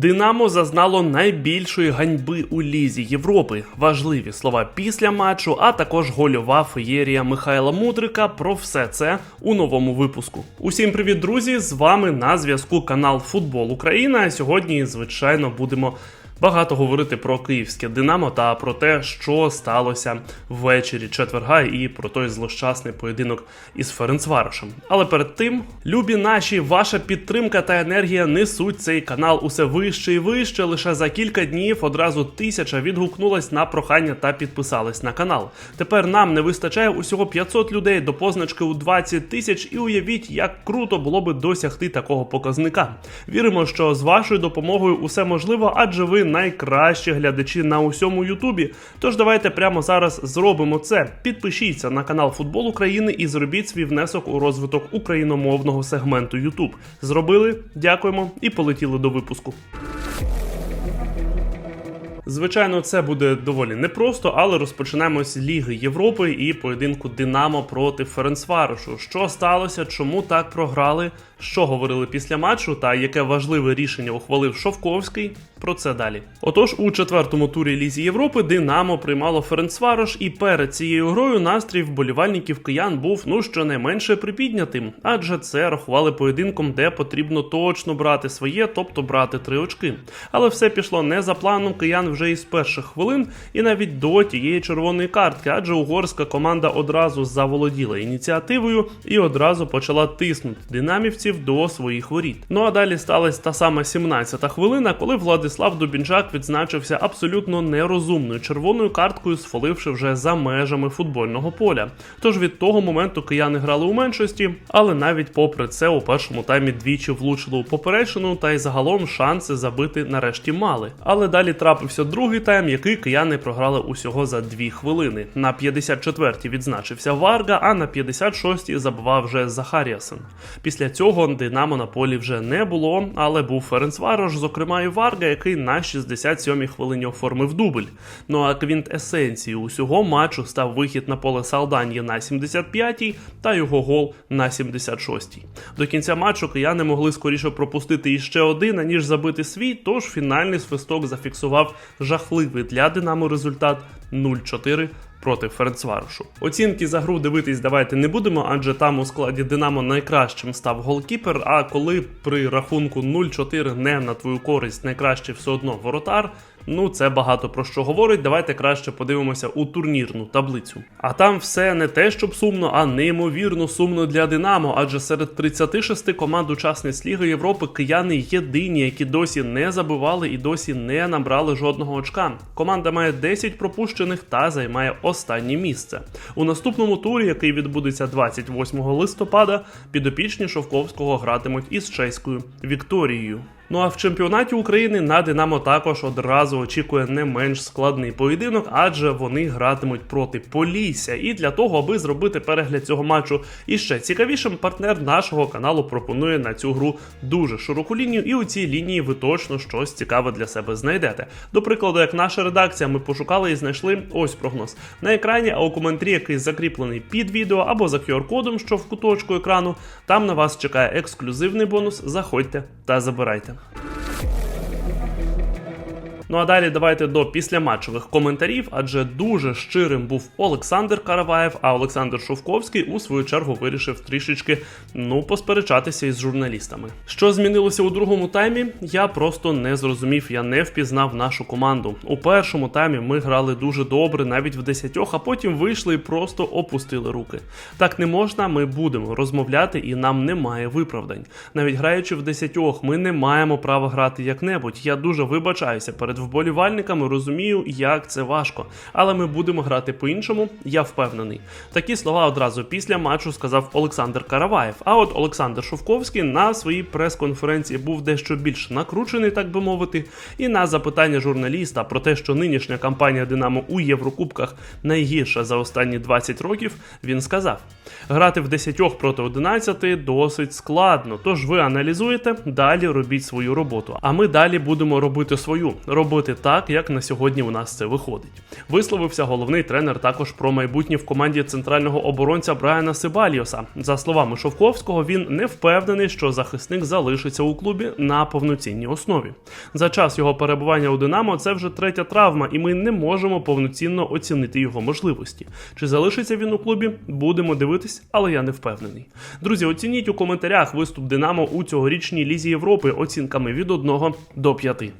Динамо зазнало найбільшої ганьби у лізі Європи. Важливі слова після матчу, а також гольова феєрія Михайла Мудрика. Про все це у новому випуску. Усім привіт, друзі! З вами на зв'язку канал Футбол Україна. Сьогодні, звичайно, будемо. Багато говорити про київське Динамо та про те, що сталося ввечері четверга, і про той злощасний поєдинок із Ференцварошем. Але перед тим, любі наші, ваша підтримка та енергія несуть цей канал усе вище і вище. Лише за кілька днів одразу тисяча відгукнулась на прохання та підписалась на канал. Тепер нам не вистачає усього 500 людей до позначки у 20 тисяч, і уявіть, як круто було би досягти такого показника. Віримо, що з вашою допомогою усе можливо, адже ви найкращі глядачі на усьому Ютубі. Тож давайте прямо зараз зробимо це. Підпишіться на канал Футбол України і зробіть свій внесок у розвиток україномовного сегменту Ютуб. Зробили, дякуємо і полетіли до випуску. Звичайно, це буде доволі непросто, але розпочинаємо з Ліги Європи і поєдинку Динамо проти Ференцварошу. Що сталося, чому так програли, що говорили після матчу, та яке важливе рішення ухвалив Шовковський. Про це далі. Отож, у четвертому турі Лізі Європи Динамо приймало Ференцварош, і перед цією грою настрій вболівальників киян був ну щонайменше припіднятим, адже це рахували поєдинком, де потрібно точно брати своє, тобто брати три очки. Але все пішло не за планом киян вже із перших хвилин, і навіть до тієї червоної картки, адже угорська команда одразу заволоділа ініціативою і одразу почала тиснути динамівців до своїх воріт. Ну а далі сталася та сама 17-та хвилина, коли Владислав Дубінчак відзначився абсолютно нерозумною червоною карткою, сфоливши вже за межами футбольного поля. Тож від того моменту кияни грали у меншості, але навіть попри це у першому таймі двічі влучили у поперечину, та й загалом шанси забити нарешті мали. Але далі трапився другий тайм, який кияни програли усього за дві хвилини. На 54-й відзначився Варга, а на 56-й забивав вже Захаріасен. Після цього Динамо на полі вже не було, але був Ференцварош, зокрема і Варга, який на 67-й хвилині оформив дубль. Ну а квінтесенцією усього матчу став вихід на поле Салданьє на 75-й та його гол на 76-й. До кінця матчу кияни могли скоріше пропустити іще один, аніж забити свій, тож фінальний свисток зафіксував жахливий для Динамо результат 0-4 проти Ференцварошу. Оцінки за гру дивитись давайте не будемо, адже там у складі Динамо найкращим став голкіпер. А коли при рахунку 0-4 не на твою користь найкраще все одно воротар. Ну, це багато про що говорить. Давайте краще подивимося у турнірну таблицю. А там все не те, щоб сумно, а неймовірно сумно для Динамо. Адже серед 36 команд учасниць Ліги Європи кияни єдині, які досі не забивали і досі не набрали жодного очка. Команда має 10 пропущених та займає останнє місце. У наступному турі, який відбудеться 28 листопада, підопічні Шовковського гратимуть із чеською Вікторією. Ну а в чемпіонаті України на Динамо також одразу очікує не менш складний поєдинок, адже вони гратимуть проти Полісся. І для того, аби зробити перегляд цього матчу іще цікавішим, партнер нашого каналу пропонує на цю гру дуже широку лінію, і у цій лінії ви точно щось цікаве для себе знайдете. До прикладу, як наша редакція, ми пошукали і знайшли ось прогноз на екрані, а у коментарі, який закріплений під відео або за QR-кодом, що в куточку екрану, там на вас чекає ексклюзивний бонус. Заходьте та забирайте. Yeah. Ну а далі давайте до післяматчевих коментарів, адже дуже щирим був Олександр Караваєв, а Олександр Шовковський у свою чергу вирішив трішечки ну посперечатися із журналістами. Що змінилося у другому таймі? Я просто не зрозумів, я не впізнав нашу команду. У першому таймі ми грали дуже добре, навіть в десятьох, а потім вийшли і просто опустили руки. Так не можна, ми будемо розмовляти, і нам немає виправдань. Навіть граючи в десятьох, ми не маємо права грати як-небудь. Я дуже вибачаюся перед вболівальниками, розумію, як це важко. Але ми будемо грати по-іншому, я впевнений. Такі слова одразу після матчу сказав Олександр Караваєв. А от Олександр Шовковський на своїй прес-конференції був дещо більш накручений, так би мовити. І на запитання журналіста про те, що нинішня кампанія Динамо у Єврокубках найгірша за останні 20 років, він сказав: грати в 10 проти 11 досить складно. Тож ви аналізуєте, далі робіть свою роботу. А ми далі будемо робити свою. Робити так, як на сьогодні у нас це виходить. Висловився головний тренер також про майбутнє в команді центрального оборонця Брайана Сибаліоса. За словами Шовковського, він не впевнений, що захисник залишиться у клубі на повноцінній основі. За час його перебування у Динамо це вже третя травма, і ми не можемо повноцінно оцінити його можливості. Чи залишиться він у клубі? Будемо дивитись, але я не впевнений. Друзі, оцініть у коментарях виступ Динамо у цьогорічній лізі Європи оцінками від 1 до 5.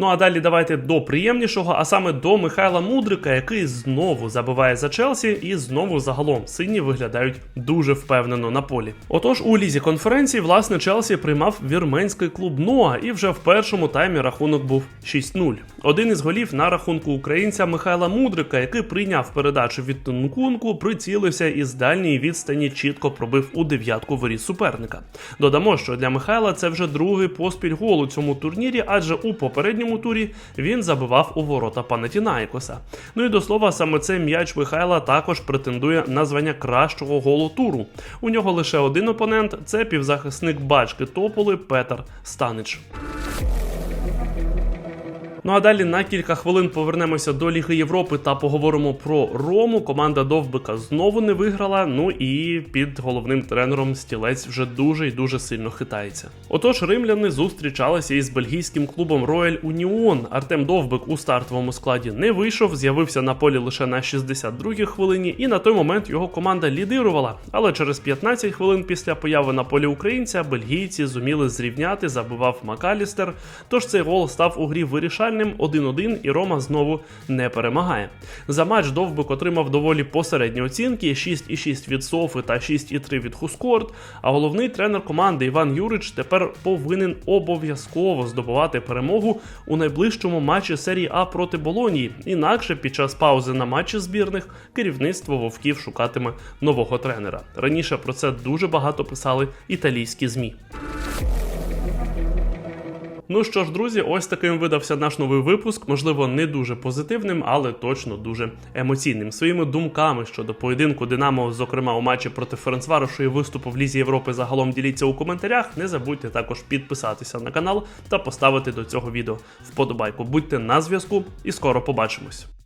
Ну а далі давайте до приємнішого, а саме до Михайла Мудрика, який знову забиває за Челсі, і знову загалом сині виглядають дуже впевнено на полі. Отож, у лізі конференції, власне, Челсі приймав вірменський клуб Ноа, і вже в першому таймі рахунок був 6-0. Один із голів на рахунку українця Михайла Мудрика, який прийняв передачу від Тункунку, прицілився і з дальньої відстані чітко пробив у дев'ятку воріт суперника. Додамо, що для Михайла це вже другий поспіль гол у цьому турнірі, адже у попередньому турі він забивав у ворота Панатінаїкоса. Ну і до слова, саме цей м'яч Михайла також претендує на звання кращого голу туру. У нього лише один опонент це півзахисник бачки Тополи Петер Станич. Ну а далі на кілька хвилин повернемося до Ліги Європи та поговоримо про Рому. Команда Довбика знову не виграла. Ну і під головним тренером стілець вже дуже і дуже сильно хитається. Отож, римляни зустрічалися із бельгійським клубом Рояль Уніон. Артем Довбик у стартовому складі не вийшов, з'явився на полі лише на 62-й хвилині, і на той момент його команда лідирувала. Але через 15 хвилин після появи на полі українця бельгійці зуміли зрівняти, забивав Макалістер. Тож цей гол став у грі вирішальним 1-1, і Рома знову не перемагає. За матч Довбик отримав доволі посередні оцінки: 6,6 від Софи та 6,3 від Хускорт. А головний тренер команди Іван Юрич тепер повинен обов'язково здобувати перемогу у найближчому матчі серії А проти Болонії. Інакше під час паузи на матчі збірних керівництво вовків шукатиме нового тренера. Раніше про це дуже багато писали італійські змі. Ну що ж, друзі, ось таким видався наш новий випуск. Можливо, не дуже позитивним, але точно дуже емоційним. Своїми думками щодо поєдинку Динамо, зокрема у матчі проти Ференцварошу і виступу в Лізі Європи загалом діліться у коментарях. Не забудьте також підписатися на канал та поставити до цього відео вподобайку. Будьте на зв'язку і скоро побачимось.